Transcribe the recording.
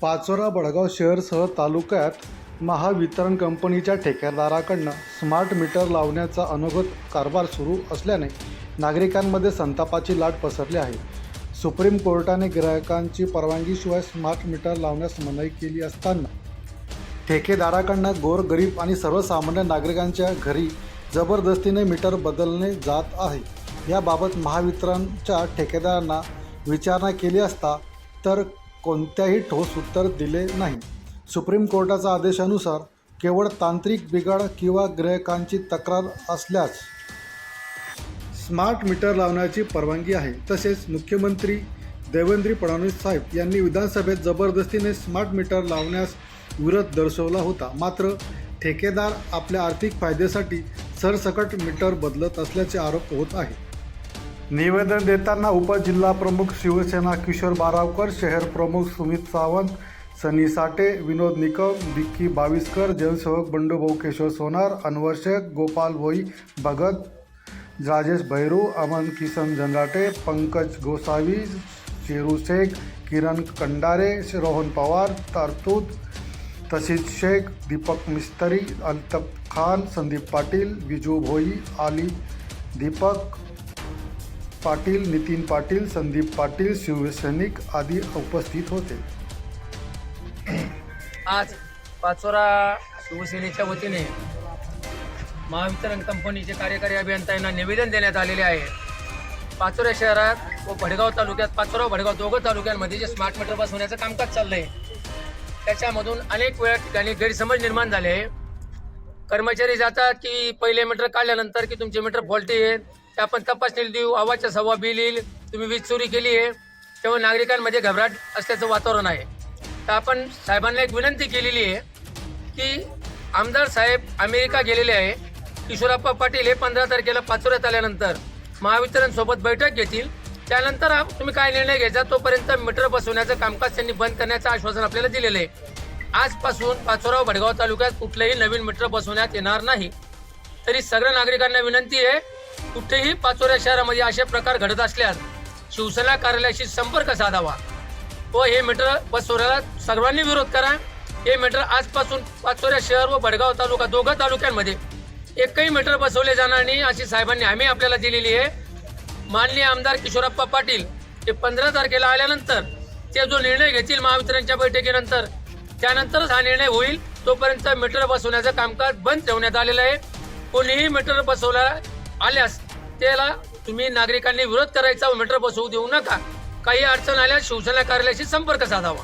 पाचोरा बडगाव शहरसह तालुक्यात महावितरण कंपनीच्या ठेकेदाराकडनं smart meter लावण्याचा अनोगत कारभार सुरू असल्याने नागरिकांमध्ये संतापाची लाट पसरली आहे. सुप्रीम कोर्टाने ग्राहकांची परवानगीशिवाय स्मार्ट मीटर लावण्यास मनाई केली असताना ठेकेदाराकडनं गोरगरीब आणि सर्वसामान्य नागरिकांच्या घरी जबरदस्तीने मीटर बदलणे जात आहे. याबाबत महावितरणच्या ठेकेदारांना विचारणा केली असता तर कोणत्याही ठोस उत्तर दिले नाही. सुप्रीम कोर्टाच्या आदेशानुसार केवळ तांत्रिक बिघाड किंवा ग्राहकांची तक्रार असल्यास स्मार्ट मीटर लावण्याची परवानगी आहे. तसेच मुख्यमंत्री देवेंद्र फडणवीस साहेब यांनी विधानसभेत जबरदस्तीने स्मार्ट मीटर लावण्यास विरोध दर्शवला होता. मात्र ठेकेदार आपल्या आर्थिक फायद्यासाठी सरसकट मीटर बदलत असल्याचे आरोप होत आहे. निवेदन देताना उपजिल्हा प्रमुख शिवसेना किशोर बारावकर शहर प्रमुख सुमित सावंत सनी साठे विनोद निकम विक्की बाविस्कर जनसेवक बंडूभाऊ केशव सोनार अनवर शेख गोपाल भोई भगत राजेश भैरू अमन किसन जनराटे पंकज गोसावी शेरू शेख किरण कंडारे रोहन पवार तरतूद तशीद शेख दीपक मिस्तरी अल्तफ खान संदीप पाटील विजू भोई आली दीपक पाटील नितीन पाटील संदीप पाटील शिवसैनिक आदी उपस्थित होते. आज पाचोरा शिवसेनेच्या वतीने महावितरण कंपनीचे कार्यकारी अभियंता यांना निवेदन देण्यात आलेले आहे. पाचोरा शहरात व भडगाव तालुक्यात पाचोरा भडगाव दोघं तालुक्यांमध्ये जे स्मार्ट मीटर बसवण्याचं कामकाज चाललंय त्याच्यामधून अनेक वेळा ठिकाणी गैरसमज निर्माण झाले. कर्मचारी जातात की पहिले मीटर काढल्यानंतर की तुमचे मीटर फॉल्टी आहे ते आपण तपासणी देऊ आवाजच्या सव्वा बिल येईल तुम्ही वीज चोरी केली आहे. तेव्हा नागरिकांमध्ये घबराट असल्याचं वातावरण आहे. तर आपण साहेबांना एक विनंती केलेली आहे की आमदार साहेब अमेरिका गेलेले आहे. किशोरप्पा पाटील हे पंधरा तारखेला पाचोऱ्यात आल्यानंतर महावितरण सोबत बैठक घेतील. त्यानंतर तुम्ही काय निर्णय घ्यायचा? तोपर्यंत मीटर बसवण्याचं कामकाज त्यांनी बंद करण्याचं आश्वासन आपल्याला दिलेलं आहे. आजपासून पाचोरा व भडगाव तालुक्यात कुठलंही नवीन मीटर बसवण्यात येणार नाही. तरी सगळ्या नागरिकांना विनंती आहे कुठेही पाचोऱ्या शहरामध्ये असे प्रकार घडत असल्यास शिवसेना कार्यालयाशी संपर्क साधावा. व हे मीटर बसवण्याला सर्वांनी विरोध करा. हे मीटर आजपासून पाचोऱ्या शहर व भडगाव तालुका दोघं तालुक्यांमध्ये एकही मीटर बसवले जाणार नाही अशी साहेबांनी हमी आपल्याला दिलेली आहे. माननीय आमदार किशोरप्पा पाटील हे पंधरा तारखेला आल्यानंतर ते जो निर्णय घेतील महावितरणच्या बैठकीनंतर त्यानंतरच हा निर्णय होईल. तोपर्यंत मीटर बसवण्याचं कामकाज बंद ठेवण्यात आलेलं आहे. कोणीही मीटर बसवला आल्यास त्याला तुम्ही नागरिकांनी विरोध करायचा व मीटर बसवू देऊ नका. काही अडचण आल्यास शिवसेना कार्यालयाशी संपर्क साधावा.